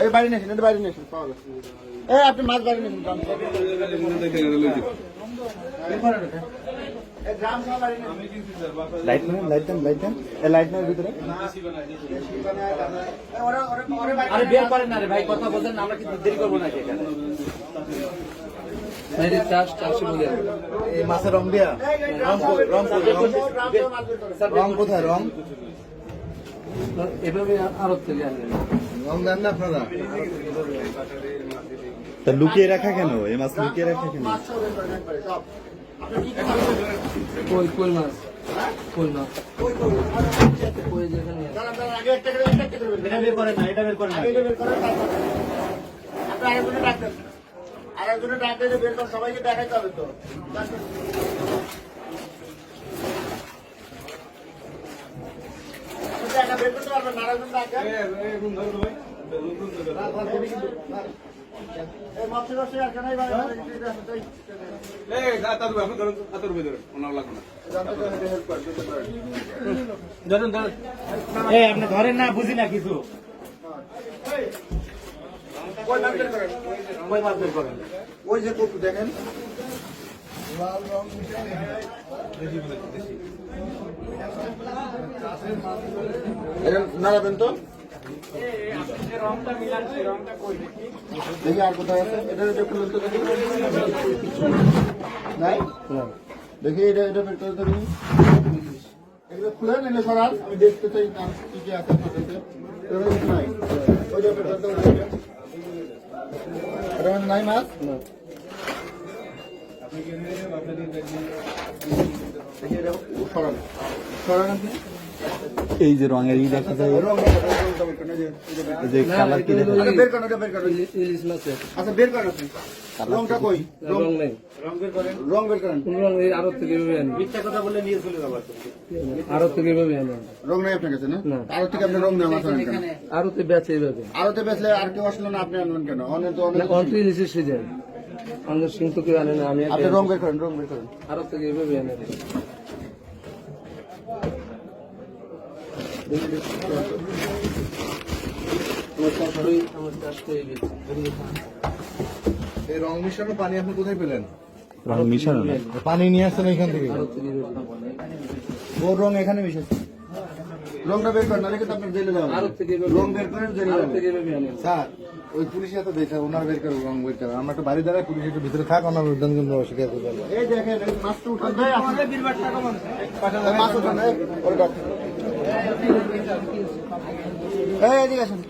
এই বাড়ি নিয়েছেন এটা বাড়ি নিয়েছেন পাওয়া গেছে। এই আপনি মাছ বাড়ি নিয়েছেন। লাইট নেন লাইট দেন লাইট দেন। এই লাইট নেন ভিতরে। এই ওরা- ওরা- ওরা আরে বের করেন না রে ভাই কথা বলছেন আমরা কিন্তু দেরি করব নাকি এখানে চাষ চাষি বলে এই মাছের রং দিয়া? রং কই- রং কোথায়? রং? এভাবে আরও থেকে আপনারা তা লুকিয়ে রাখা কেন এই মাছ লুকিয়ে রাখা কেন কি কি মাছ বের করেন? কই কই মাছ কই মাছ কই যেখানে দাঁড়ান, দাঁড়ান, আগে একটা করে, একটা একটা করে বের বের করেন না এটা বের করেন আগে এটা বের করেন, আপনি আরেকজনে ডাক দেন। আরেকজনে ডাক দিয়ে বের করেন, সবাইকে দেখাইতে হবে তো। ডাক দেন। আপনি তো একা বের করতে পারবেন না, আরেকজন ডাক দেন। না, না, দেবে কিন্তু। না। এই মৎস্য রসে আর কেনই ভাই, ভাই, এটা আছে, তাই। জানতে তো হেঁটে help করে, দিতে আপনি ধরেন না বুঝি না কিছু। ওই যে কপু নাড়াবেন তো? দেখি আর কোথায় এটা এটা দেখি। নাই? দেখি এটা এটা বের করে খুলেন এগুলো সরান। আমি দেখতে চাই নাই। ওইটা মানে নাই মাছ? এই যে রঙের ই দেখা যায়। যে- কালার কি দেখা? আচ্ছা, বের করেন বের করেন ইলিশ মাছের। আচ্ছা বের করেন রংটা কই? রং রং নেই। রং বের করেন। কোন রং এই আরও থেকে এভাবে আনি মিথ্যা কথা বললে নিয়ে চলে যাব আরও থেকে এভাবে আনি রং নাই আপনার কাছে না? না। আরও থেকে আপনি রং নেওয়া আছেন কেন? আরও তো বেচে এইভাবে আরোতে বেচলে আর কেউ আসলো না আপনি আনলেন কেন? অনেক তো অনেক অন্ত ইলিশের সিজন। অন্য সিং তো কেউ আনে না আমি আপনি রং বের করেন রং বের করেন। আরও থেকে এভাবে আনে এই রং মিশানো পানি আপনি কোথায় পেলেন? রং মিশানো পানি নিয়ে আসছেন এখান থেকে। ওর রং এখানে মিশেছে। রংটা বের করেন আপনার জেলে রং বের করেন জেলে আরও থেকে স্যার ওই পুলিশ এত দেখে ওনার বের করে রং বের করে। আমরা একটু বাড়ি দাঁড়ায় পুলিশ একটু ভিতরে থাক ওনার উদ্যান কিন্তু অস্বীকার করতে পারব। এই দেখেন মাছটা উঠান। ভাই আপনাদের বিরবারটা কমান মাছ উঠান এই ডাক এই এদিকে আসুন।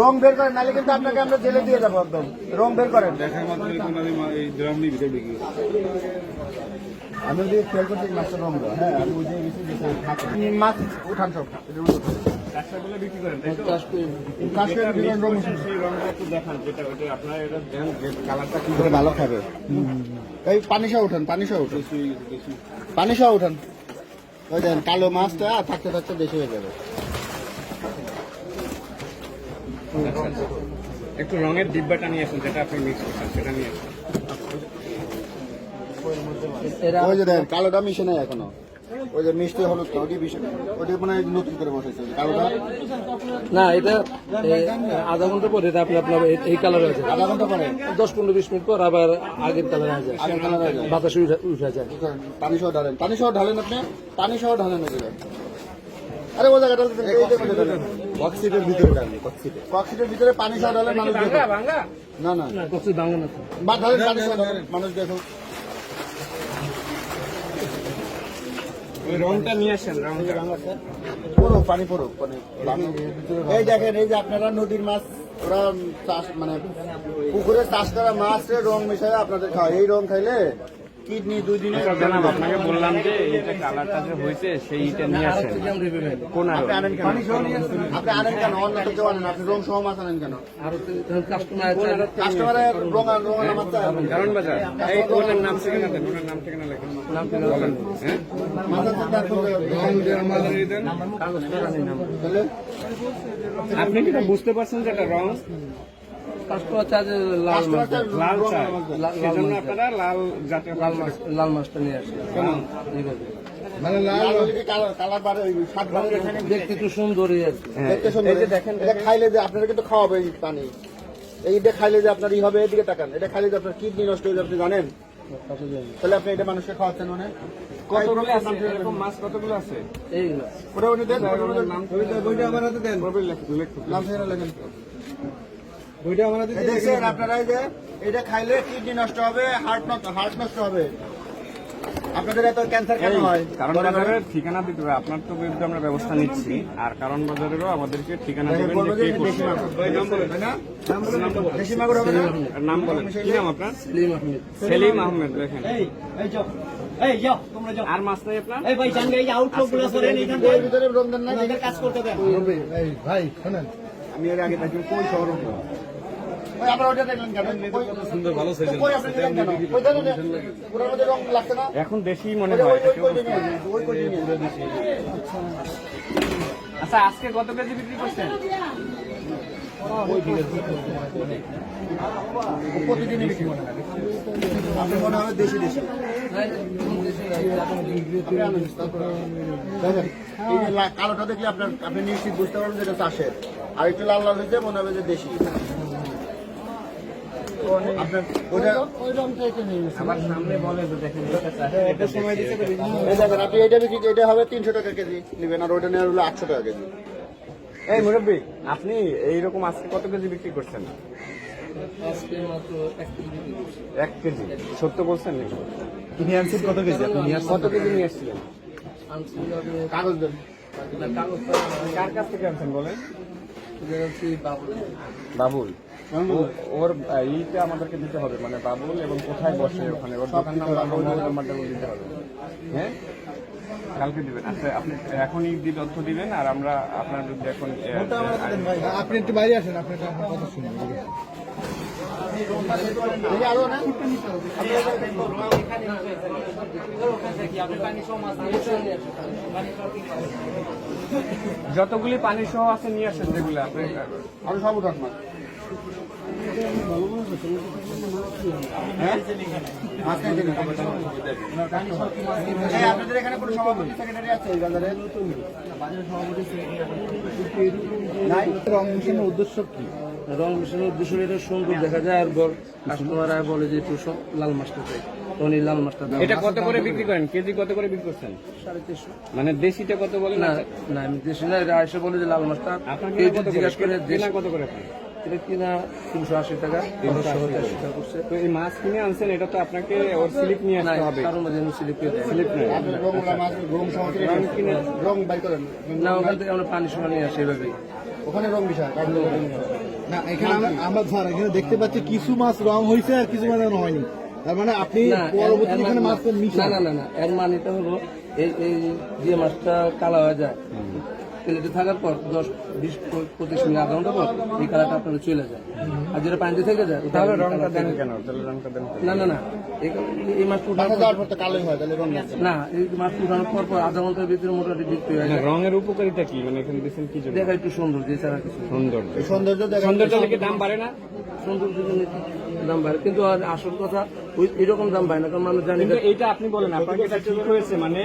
রং বের করেন নাহলে কিন্তু আপনাকে আমরা জেলে দিয়ে যাব একদম। রং বের করেন। আমি খেয়াল করছি মাছটা রং দেওয়া হ্যাঁ আমি বুঝে গেছি যে চাষ করে ভালো খাবে। এই পানি সহ উঠান পানি সহ উঠান। পানি সহ উঠান। ওই কালো মাছটা থাকতে থাকতে বেশি হয়ে যাবে। একটু রঙের ডিব্বাটা নিয়ে আসুন যেটা আপনি মিক্স করছেন সেটা নিয়ে আসুন। ওই যে কালোটা মিশে নাই এখনও। ওই যে মিষ্টি হলুদ ওটি ওটি মানে নতুন করে বসেছে কালোটা? না এটা আধা ঘণ্টা পরে এটা আপনি আপনার এই- কালার আছে। আধা ঘণ্টা পরে? দশ পনেরো বিশ মিনিট পর আবার আগের কালার আছে আগের কালার যায় বাতাসে উঠা- যায়। পানি সহ ঢালেন। পানি সহ ঢালেন আপনি? পানি সহ ঢালেন জায়গায়। আরে ওই জায়গাটা এই জায়গাটা ঢালেন। বক্সিটের ভিতরে ডালি বক্সিটে কক্সিটের ভিতরে পানি সহ ঢালেন মানুষ দেখুক। না না। না কত না। বা ঢালেন পানি সহ মানুষ দেখুক। পানি এই দেখেন, এই যে আপনারা নদীর মাছ, ওরা চাষ মানে পুকুরে চাষ করা মাছ রং মিশাই আপনাদের খাওয়া এই রং খাইলে কিডনি দুই দিনে জানাব আপনাকে বললাম যে এইটা কালারটা যে হয়েছে সেইটা নিয়ে আসেন। থেকে আমরা এভাবে আনি। কোন আপনি আনেন কেন? আপনি আনেন কেন? অন্য তো কেউ আনেন আপনি রং সহ মাছ আনেন কেন? আরও কাস্টমার কাস্টমারের রং আর রং আর কারণ বাজার। এই ওনার নাম ঠিকানা দেন ওনার নাম ঠিকানা লেখেন। নাম থেকে বলেন হ্যাঁ? মাছের তো রং দিয়ে আমাদের এই দেন কাগজ করা নেই নাম। তাহলে? আপনি কি এটা বুঝতে পারছেন যে এটা রং? কাস্টমার চার্জে লাল মাছ। লাল সেজন্য আপনারা জাতীয় মাছ মাছটা নিয়ে আসে এইভাবে মানে লাল কালার? দেখতে একটু সুন্দরই আছে। দেখতে সুন্দর এটা খাইলে যে আপনারা কিন্তু খাওয়াবে এই পানি। এইটা খাইলে যে আপনার ই হবে এদিকে তাকান। এটা খাইলে যে আপনার কিডনি নষ্ট হয়ে যাবে আপনি জানেন? তাহলে আপনি এটা মানুষকে খাওয়াচ্ছেন মানে? কতগুলো আছে? এরকম মাছ কতগুলো আছে? এইগুলো ওটা উনি দেন ওটা উনি আমার হাতে দেন নাম লেখেন দেখছেন আপনারা এই যে এটা খাইলে কিডনি নষ্ট হবে হার্ট হার্ট নষ্ট হবে। আপনাদের এত ক্যান্সার কেন হয়? কারণ বাজারের ঠিকানা দিতে হবে। আপনার তো বিরুদ্ধে আমরা ব্যবস্থা নিচ্ছি। আর কারণ বাজারেরও আমাদেরকে ঠিকানা দেবেন যে কে করছে। নাম বলেন। কি নাম আপনার? সেলিম আহমেদ। সেলিম আহমেদ দেখেন। এই এই যাও। এই যাও তোমরা যাও। আর মাছ নাই আপনার? এই ভাই জান এই আউটফ্লো গুলো সরেন এখান এর ভিতরে রমজান নাই? কাজ করতে দেন। ভাই শোনেন। আমি এর আগে থাকি কোন শহর এখন দেশি মনে হয় আচ্ছা আজকে কত কেজি বিক্রি করছেন? প্রতিদিনই বিক্রি করেন আপনি মনে হবে দেশি দেশি কালোটা দেখলে আপনার আপনি নিশ্চিত বুঝতে পারবেন যে এটা চাষের। আর একটু লাল লাল হয়েছে মনে হবে যে দেশি। আমার সামনে বলে দেখেন এটা সময় দেখেন আপনি এটা বিক্রি এটা হবে তিনশো টাকা কেজি নেবেন আর ওটা নেওয়া হলো আটশো টাকা কেজি এই মুরব্বী আপনি এইরকম আজকে কত কেজি বিক্রি করছেন এক কেজি সত্য বলছেন নাকি নিয়ে কত কেজি আপনি নিয়ে কত কেজি নিয়ে আসছিলেন কাগজ দেন। কার কাছ থেকে আনছেন বলেন? বাবুল। বাবুল। ওর ইটা আমাদেরকে দিতে হবে মানে বাবুল এবং কোথায় বসে ওখানে? ওর দোকান নাম্বার মোবাইল নাম্বারটা দিতে হবে। হ্যাঁ? কালকে দিবেন। আচ্ছা আপনি এখনই দি তথ্য দিবেন আর আমরা আপনার বিরুদ্ধে এখন আপনি একটু বাইরে আসেন আপনি কথা শুনুন এই আরও না? যতগুলি পানি সহ আছে নিয়ে আসেন যেগুলো আপনি আরও সব উঠান না হ্যাঁ? মাঝখানে দিন। এই আপনাদের এখানে কোনো সভাপতি সেক্রেটারি আছে বাজারে? রং মিশনের উদ্দেশ্য কি? রং মিশানোর উদ্দেশ্য এটা সুন্দর দেখা যায় আর বল কাস্টমাররা বলে যে একটু লাল মাছটা চাই। তখন এই লাল মাছটা এটা কত করে বিক্রি করেন? কেজি কত করে বিক্রি করছেন? সাড়ে তিনশো। মানে দেশিটা কত বলেন না? না আমি দেশি না এটা এসে বলে যে লাল মাছটা। জিজ্ঞাসা করে? কত করে আপনি এটা কিনা তিনশো আশি টাকা। তিনশো আশি টাকা। করছে। তো এই মাছ কিনে আনছেন এটা তো আপনাকে ওর স্লিপ নিয়ে আসতে হবে। কারোর মধ্যে স্লিপ স্লিপ নেই। আপনার রংলা মাছ রং সহকারে রং বাই করেন। না ওখান থেকে আমরা পানি সময় নিয়ে আসি এভাবেই। ওখানে রং বিষয়। না এখানে আমরা এখানে দেখতে পাচ্ছি কিছু মাছ রং হয়েছে আর কিছু মাছ হয়নি। তার মানে আপনি পরবর্তী এখানে মানে- মাছ না না না না এর মানেটা হলো এই এই যে মাছটা কালা হয়ে যায় প্লেটে থাকার পর দশ বিশ পঁচিশ মিনিট আধা ঘণ্টা পর এই কালারটা আপনার চলে যায়। আর যেটা পানিতে থেকে যায় ওটা তাহলে রংটা দেন কেন? তাহলে রংটা দেন না না না। এই উঠানোর পর কালোই হয় তাহলে রং না। এই মাছটা উঠানোর পর পর আধা ঘণ্টার ভিতরে মোটামুটি বিক্রি হয়ে যায়। রঙের উপকারিতা কি? মানে এখানে কি দেখা একটু সুন্দর যে ছাড়া কিছু না। সুন্দর এই সৌন্দর্য সৌন্দর্য দাম বাড়ে না? সুন্দর জন্য দাম বাড়ে। কিন্তু আসল কথা ওই এরকম দাম বাড়ে না কারণ মানুষ জানি এটা আপনি বলেন আপনাকে এটা ঠিক হয়েছে মানে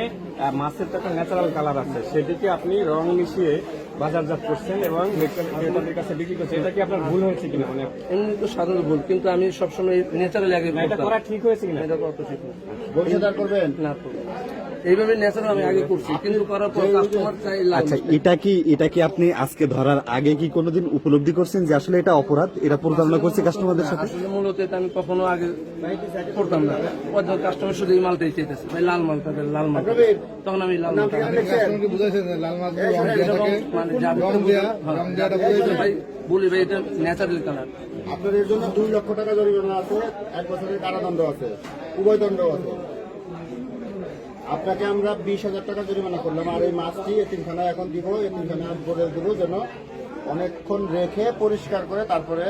মাছের তো একটা ন্যাচারাল কালার আছে সেটিকে আপনি রং মিশিয়ে বাজারজাত করছেন এবং ক্রেতাদের কাছে বিক্রি করছেন। এটা কি আপনার ভুল হয়েছে কিনা? মানে এমনি তো সাধারণ ভুল কিন্তু আমি সবসময় ন্যাচারাল আগে না, এটা করা ঠিক হয়েছে কিনা? এটা ঠিক না। ভবিষ্যৎ আর করবেন? না এইভাবে ন্যাচারাল আমি আগে করছি কিন্তু করার পর কাস্টমার চাই আচ্ছা এটা কি এটা কি আপনি আজকে ধরার আগে কি কোনোদিন উপলব্ধি করছেন যে আসলে এটা অপরাধ? এটা প্রতারণা করছে কাস্টমারদের সাথে? আসলে মূলত এটা আমি কখনো আগে করতাম না। ওদের কাস্টমার শুধু এই মালটাই চাইতেছে ভাই লাল মালটা দেন, লাল দেন। তখন আমি লাল থাকে? মানে বলি ভাই এটা ন্যাচারাল কালার আপনার এর জন্য দুই লক্ষ টাকা জরিমানা আছে এক বছরের কারাদণ্ড আছে উভয় দণ্ড আছে। আপনাকে আমরা বিশ হাজার টাকা জরিমানা করলাম। আর এই মাছটি এতিমখানায় এখন দিব এতিমখানায় বলে দিব যেন অনেকক্ষণ রেখে পরিষ্কার করে তারপরে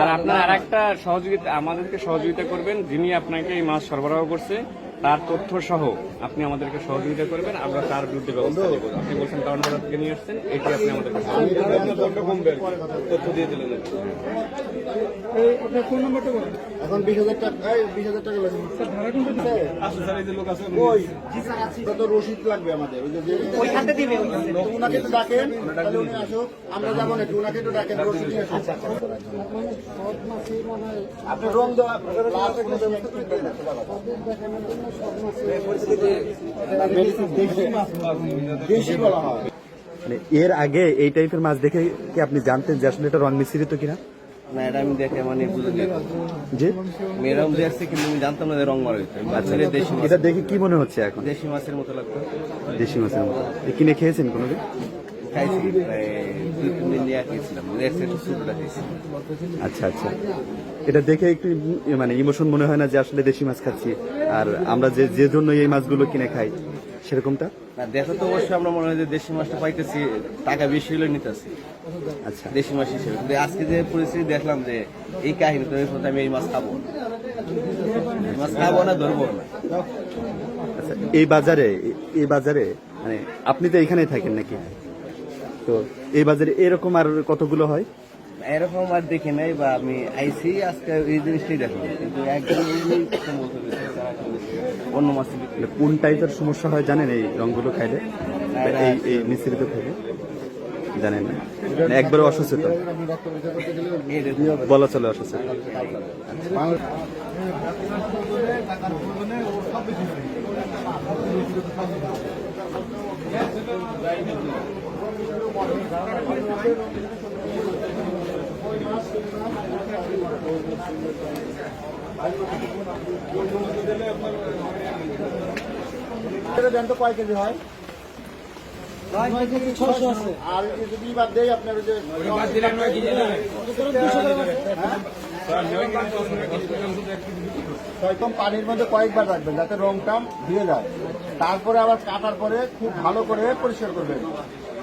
আর আপনার আর একটা সহযোগিতা আমাদেরকে সহযোগিতা করবেন যিনি আপনাকে এই মাছ সরবরাহ করছে। তার তথ্য সহ আপনি আমাদেরকে সহযোগিতা করবেন। আমরা তার বিরুদ্ধে ব্যবস্থা নেব। আপনি বলছেন কারণ বাজার থেকে নিয়ে আসছেন এটি আপনি আমাদেরকে তথ্য দিয়ে দিলেন। এখন বিশ হাজার টাকা বিশ হাজার টাকা লাগবে। ওই। কত রসিদ লাগবে আমাদের। ওই যে যে- দিবে ওইখানটা। তো ডাকেন তাহলে উনি আসুক। আমরা যাব না একটু উনাকে ডাকেন রসিদ নিয়ে আসুক। আপনি রং দেওয়া মানে এর আগে এই টাইপের মাছ দেখে কি আপনি জানতেন যে আসলে এটা রং মিশ্রিত কিনা? না এটা আমি দেখে মানে বুঝে যে দেখছি কিন্তু আমি জানতাম না যে রং মারা হয়েছে দেশি এটা দেখে কি মনে হচ্ছে এখন? দেশি মাছের মতো লাগতো। দেশি মাছের মতো। এ কিনে খেয়েছেন কোনোদিন? খাইছি প্রায় দুই তিন দিন নিয়ে একটু ছোটটা আচ্ছা আচ্ছা। এটা দেখে একটু মানে ইমোশন মনে হয় না যে আসলে দেশি মাছ খাচ্ছি। আর আমরা যে যে জন্য এই মাছগুলো কিনে খাই সেরকমটা? না দেখো তো অবশ্যই আমরা মনে হয় যে দেশি মাছটা পাইতেছি টাকা বেশি হলে নিতেছি। আচ্ছা। দেশি মাছ হিসেবে। কিন্তু আজকে যে পরিস্থিতি দেখলাম যে এই কাহিনী তো আমি এই মাছ খাব। মাছ খাব না ধরবো না। আচ্ছা এই বাজারে এই বাজারে মানে আপনি তো এখানেই থাকেন নাকি? তো এই বাজারে এরকম আর কতগুলো হয় এরকম আর দেখি নাই বা আমি আইসি আজকে এই জিনিসটাই দেখলাম কিন্তু একদম। অন্য মাছ মানে কোন টাইপের সমস্যা হয় জানেন এই রঙগুলো খাইলে এই এই মিশ্রিত খাইলে জানেন না মানে একবারে অসচেতন বলা চলে অসচেতন এটা কয় কেজি হয়? আর এই যদি বাদ দেয় আপনার ওই যে একদম পানির মধ্যে কয়েকবার রাখবেন যাতে রংটা ধুয়ে যায়। তারপরে আবার কাটার পরে খুব ভালো করে পরিষ্কার করবেন।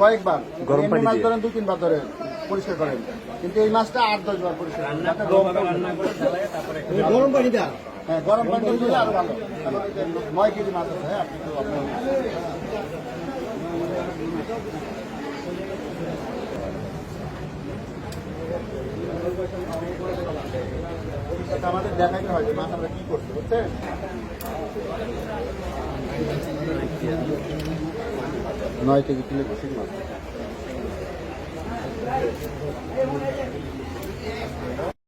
কয়েকবার। গরম এমনি মাছ দিয়ে? ধরেন দুই তিনবার ধরে পরিষ্কার করেন। কিন্তু এই মাছটা আট দশ বার পরিষ্কার গরম পানি দা হ্যাঁ গরম পানি দিলে আরও ভালো। নয় কেজি মাছ আছে হ্যাঁ আপনি তো আপনার আমাদের দেখাইতে হয় যে মাছ কি করছি বুঝছেন নয় কেজি কিলো বেশি মাছ